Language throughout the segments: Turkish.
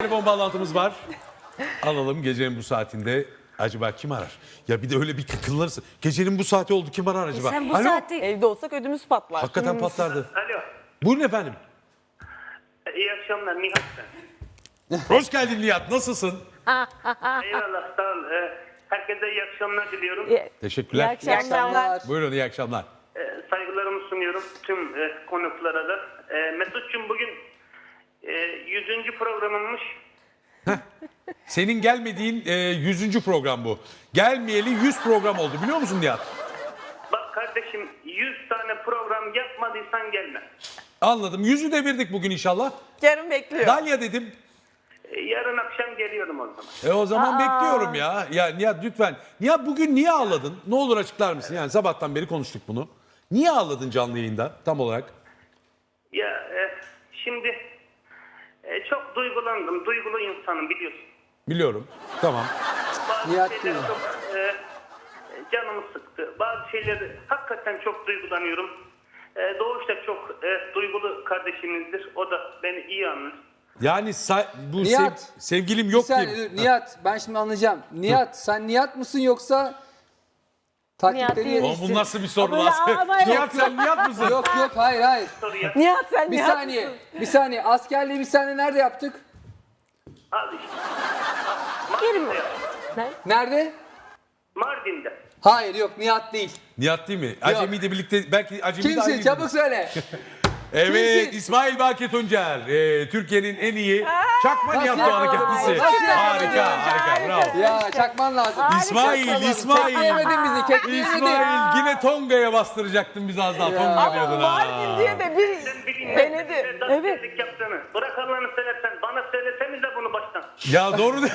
Telefon bağlantımız var. Alalım gecenin bu saatinde. Acaba kim arar? Ya bir de öyle bir kıkınlarsın. Gecenin bu saati oldu kim arar acaba? Sen bu Alo? saatte Evde olsak ödümüz patlar. Hakikaten patlardı. Alo. Buyurun efendim. İyi akşamlar Nihat ben. Hoş geldin Nihat. Nasılsın? Eyvallah sağ ol. Ee, herkese iyi akşamlar diliyorum. İyi Teşekkürler. iyi akşamlar. Buyurun iyi akşamlar. Ee, saygılarımı sunuyorum tüm e, konuklara da. Ee, Mesut'cum bugün e, 100. programınmış. Senin gelmediğin e, 100. program bu. Gelmeyeli 100 program oldu biliyor musun Nihat? Bak kardeşim 100 tane program yapmadıysan gelme. Anladım. Yüzü devirdik bugün inşallah. Yarın bekliyor. Dalya dedim. Ee, yarın akşam geliyorum o zaman. E o zaman bekliyorum ya. Ya Nihat lütfen. Nihat bugün niye ağladın? Ne olur açıklar mısın? Yani sabahtan beri konuştuk bunu. Niye ağladın canlı yayında tam olarak? Ya e, şimdi e, çok duygulandım. Duygulu insanım biliyorsun. Biliyorum. Tamam. Bazı Nihat şeyler değil mi? çok e, canımı sıktı. Bazı şeyleri hakikaten çok duygulanıyorum. E, Doğuş da çok e, duygulu kardeşimizdir. O da beni iyi anlar. Yani sa- bu Nihat. sev- sevgilim yok saniye, diye. Nihat ben şimdi anlayacağım. Nihat sen Nihat mısın yoksa taktikleri değil. Oğlum bu nasıl bir soru Ama lan? ama yok. Nihat sen Nihat mısın? Yok yok hayır hayır. Soruya Nihat sen Bir Nihat saniye. mısın? Bir saniye. Askerliği biz seninle nerede yaptık? Mardin'de. Ne? Nerede? Mardin'de. Hayır yok Nihat değil. Nihat değil mi? Acemi de birlikte belki Acemi de Kimsin? aynıydı. Çabuk söyle. Evet Kimsin? İsmail Baki Tuncer. e, Türkiye'nin en iyi çakma Nihat Doğan'ı kendisi. Nasıl? Harika harika bravo. ya çakman lazım. İsmail İsmail. Kekleyemedin bizi kekleyemedin. İsmail yine Tonga'ya bastıracaktın biz az daha Tonga diyordun ha. Mardin diye de bir Sen bilin denedi. ne Evet. evet. yaptığını. Bırak Allah'ını seversen. Bana söyleseniz de bunu baştan. Ya doğru de-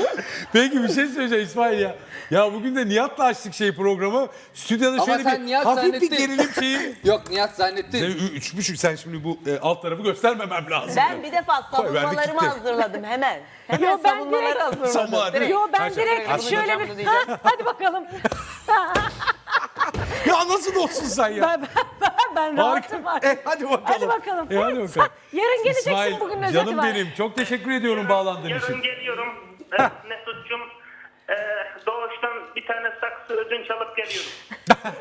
Peki bir şey söyleyeceğim İsmail ya. Ya bugün de Nihat'la açtık şey programı. Stüdyoda Ama şöyle sen bir Nihat hafif bir zannettin. gerilim şeyi. Yok Nihat Sen zannettin. ü- üç buçuk sen şimdi bu e, alt tarafı göstermemem lazım. Ben bir defa Koy, verdik savunmalarımı gitti. hazırladım hemen. Hemen Yo, ben savunmaları direkt- hazırladım. Savunmalar. Yo ben Kaç- direkt Kaç- şöyle bir. Ha, hadi bakalım. Ya nasıl dostsun sen ya? Ben, ben, ben Harika. rahatım artık. E, hadi bakalım. Hadi bakalım. E, hadi Sen bakalım. yarın geleceksin İsmail, bugün özeti canım var. benim. Çok teşekkür ediyorum bağlandığın Yarın için. geliyorum. Evet, Mesut'cum. E, Doğuş'tan bir tane saksı ödünç alıp geliyorum.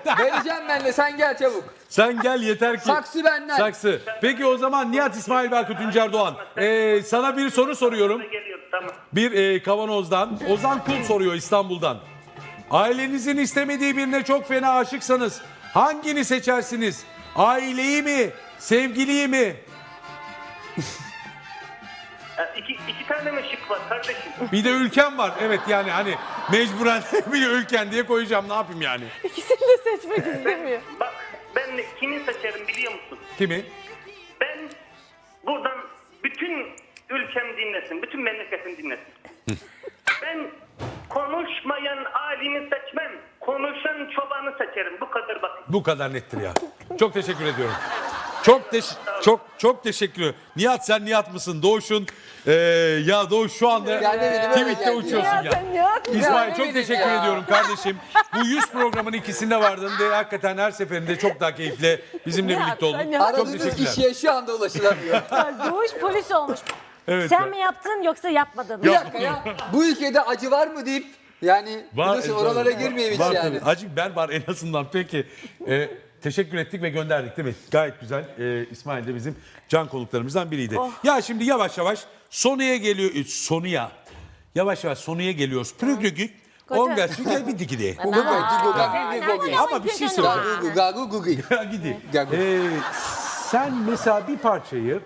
Vereceğim ben de sen gel çabuk. Sen gel yeter ki. Saksı benden. Saksı. Peki o zaman Nihat İsmail Berkut Tuncer Doğan. Ee, sana bir soru soruyorum. Geliyorum tamam. Bir e, kavanozdan. Ozan Kul soruyor İstanbul'dan. Ailenizin istemediği birine çok fena aşıksanız hangini seçersiniz? Aileyi mi? Sevgiliyi mi? E, iki, iki tane mi şık var kardeşim? Bir de ülken var. Evet yani hani mecburen bir de ülken diye koyacağım. Ne yapayım yani? İkisini de seçmek istemiyor. Bak ben de kimi seçerim biliyor musun? Kimi? Ben buradan bütün ülkem dinlesin, bütün memleketim dinlesin. ben konuşmayan alimi seçmem, konuşan çobanı seçerim. Bu kadar basit. Bu kadar nettir ya. Çok teşekkür ediyorum. Çok teş çok çok teşekkür. Nihat sen Nihat mısın? Doğuş'un ee, ya Doğuş şu anda tweette uçuyorsun ya. İsmail çok teşekkür ediyorum kardeşim. Bu 100 programın ikisinde vardın ve hakikaten her seferinde çok daha keyifle bizimle birlikte oldun. Çok Aradığınız teşekkürler. kişiye şu anda ulaşılamıyor. Ya, Doğuş polis olmuş. Evet Sen mi yaptın yoksa yapmadın mı? Bir dakika ya. Bu ülkede acı var mı deyip yani biliyorsun oralara girmeyeyim hiç var yani. tabii. Acı ben var en azından. Peki. Ee, teşekkür ettik ve gönderdik değil mi? Gayet güzel. Ee, İsmail de bizim can konuklarımızdan biriydi. Oh. Ya şimdi yavaş yavaş sonuya geliyor. e, Sonuya. Yavaş yavaş sonuya geliyoruz. Prügrügük. Onga süper bir dikide. Gugu, gugu, gugu, gugu. Ama bir şey gugu. Gidi. Ee, sen mesela bir parçayı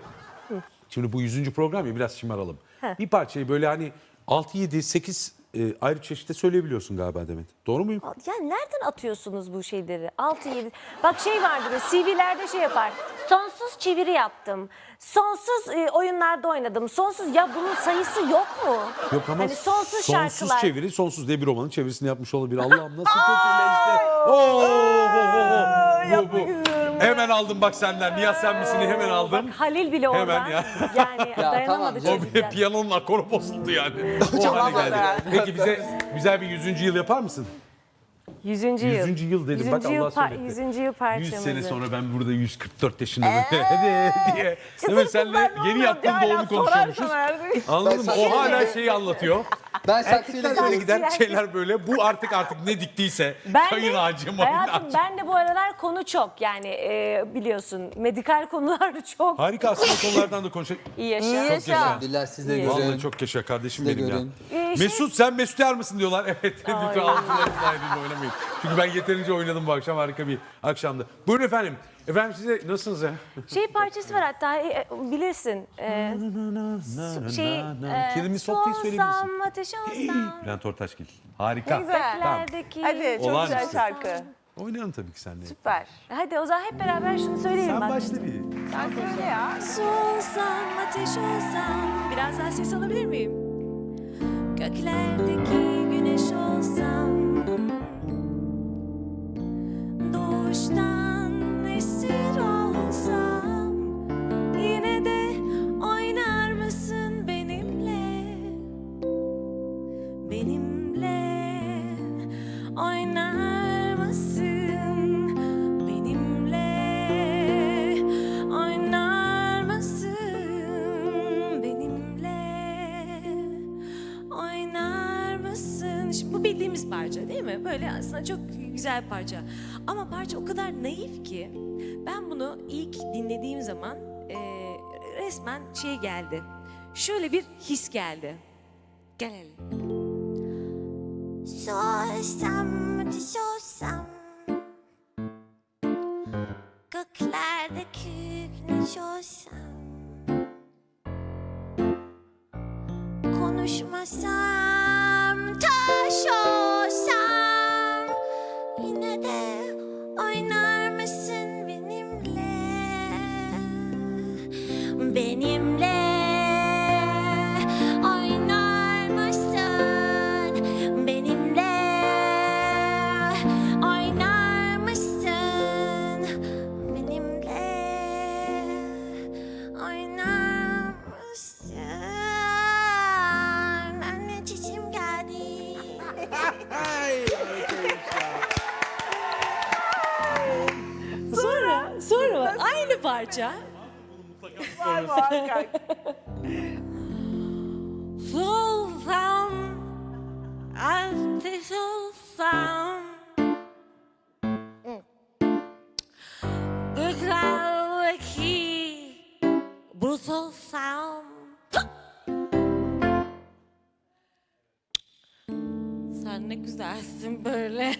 şimdi bu 100. program ya biraz şımaralım. Bir parçayı böyle hani 6 7 8 e, ayrı çeşitte söyleyebiliyorsun galiba Demet. Doğru muyum? Ya nereden atıyorsunuz bu şeyleri? 6 7. Bak şey vardır. CV'lerde şey yapar. Sonsuz çeviri yaptım. Sonsuz e, oyunlarda oynadım. Sonsuz ya bunun sayısı yok mu? Yok ama hani sonsuz, sonsuz şarkılar. çeviri, sonsuz diye bir romanın çevirisini yapmış olabilir. Allah'ım nasıl kötüleşti. Oo, oo, oo, oo. Bu, bu. Hemen aldım bak senden. Nihat sen misin hemen aldım. Halil bile Hemen oradan. ya. Yani tamam dayanamadı canım. O çocuk bir ya. piyanonun akoru bozuldu yani. o hale geldi. Peki bize güzel bir 100. yıl yapar mısın? 100. yıl. 100. yıl dedim. Bak 100. yıl Allah par- söyletti. 100. yıl 100 parçamızı. sene sonra ben burada 144 yaşında böyle hadi diye. Değil mi? Senle yeni yattığın doğumu konuşuyormuşuz. Anladın mı? O hala saksıyla- şeyi anlatıyor. Ben saksıyla Erkekler böyle gider şeyler böyle. Bu artık artık ne diktiyse. Ben kayın de, ağacı, mayın hayatım ağacı. ben de bu aralar konu çok yani e, biliyorsun medikal konular çok. Harika aslında konulardan da konuşalım. İyi yaşa. İyi yaşa. Elhamdülillah siz de görün. Vallahi çok yaşa kardeşim Siz de benim ya. görün. Ee, şey- Mesut sen Mesut Yar mısın diyorlar. Evet lütfen ağzınızla oynamayın. Çünkü ben yeterince oynadım bu akşam harika bir akşamdı. Buyurun efendim. Efendim size nasılsınız ya? Şey parçası var hatta e, bilirsin. E, şey, e, Kilimi Soft'u söyleyebilirsin. Olsam ateş olsam. Bülent Ortaçgil. Harika. Güzel. Göklerdeki. Hadi çok Olağanüstü. güzel şarkı. Oynayalım tabii ki seninle. Süper. Hadi o zaman hep beraber şunu söyleyelim Sen bak. başla bir. Sen söyle ya. Su olsam, ateş olsam Biraz daha ses alabilir miyim? Göklerdeki değil mi? Böyle aslında çok güzel parça. Ama parça o kadar naif ki ben bunu ilk dinlediğim zaman e, resmen şey geldi. Şöyle bir his geldi. Gelelim. Sorsam, ateş olsam Göklerdeki güneş olsam Konuşmasam, taş olsam aynı parça. Var muhakkak. Sultan ateş olsam Göklerdeki bulut olsam Sen ne güzelsin böyle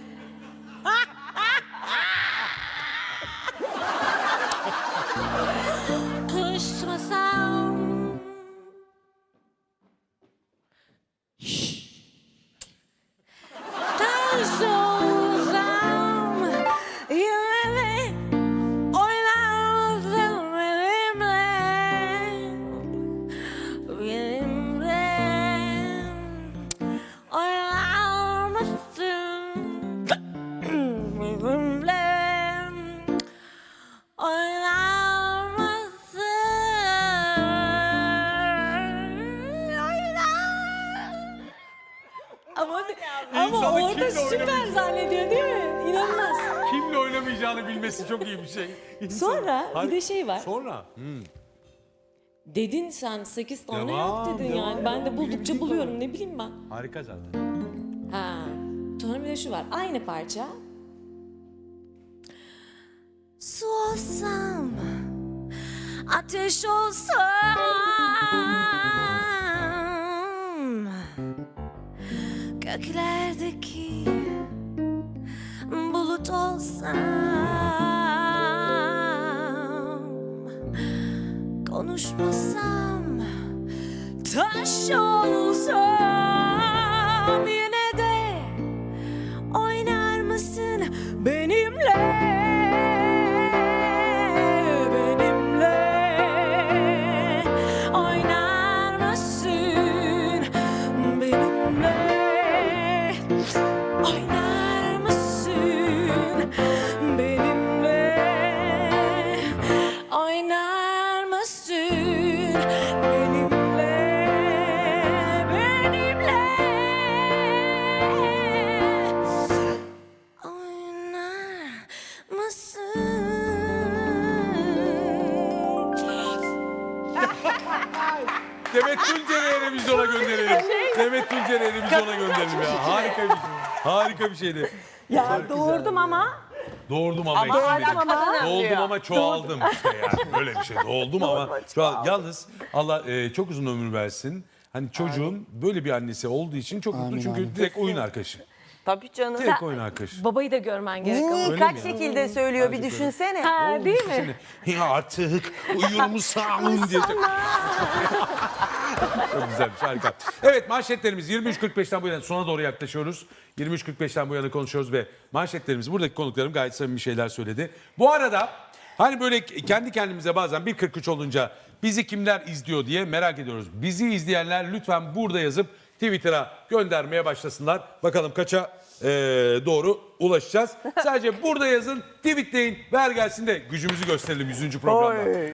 ama, ama İnsanı orada kimle süper oynamayacağını- zannediyor değil mi? İnanılmaz. Kimle oynamayacağını bilmesi çok iyi bir şey. İnsan- Sonra bir de şey var. Sonra. Hmm. Dedin sen 8 tane Devam, yap dedin devam, yani. Ben de devam. buldukça Birinci buluyorum ne bileyim ben. Harika zaten. Ha. Sonra bir de şu var. Aynı parça. Su olsam, ateş olsam, göklerdeki bulut olsam, konuşmasam, taş olsam benimle oynar mısın benimle benimle oynar mısın? Demet Tuncer'i Erimizon'a gönderelim. Şey. Demet Tuncer'i Erimizon'a gönderelim ya. Harika bir şey. Harika bir şeydi. Ya doğurdum ama Doğurdum ama, Ama eksilmedim. hala. Doğuldum ama çoğaldım işte yani böyle bir şey. Doğuldum ama çoğal. Yalnız Allah e, çok uzun ömür versin. Hani çocuğun böyle bir annesi olduğu için çok mutlu çünkü direkt oyun arkadaşı. Tabii canım. Direkt oyun arkadaşı. Babayı da görmen gerek ama. Öyle kaç mi ya? şekilde söylüyor bir düşünsene. Ha, değil mi? Ya artık uyuyor musun diye. Çok güzelmiş harika. Evet manşetlerimiz 23.45'ten bu yana sona doğru yaklaşıyoruz. 23.45'ten bu yana konuşuyoruz ve manşetlerimiz buradaki konuklarım gayet samimi şeyler söyledi. Bu arada hani böyle kendi kendimize bazen 1.43 olunca bizi kimler izliyor diye merak ediyoruz. Bizi izleyenler lütfen burada yazıp Twitter'a göndermeye başlasınlar. Bakalım kaça eee, doğru ulaşacağız. Sadece burada yazın, tweetleyin, ver gelsin de gücümüzü gösterelim 100. programda.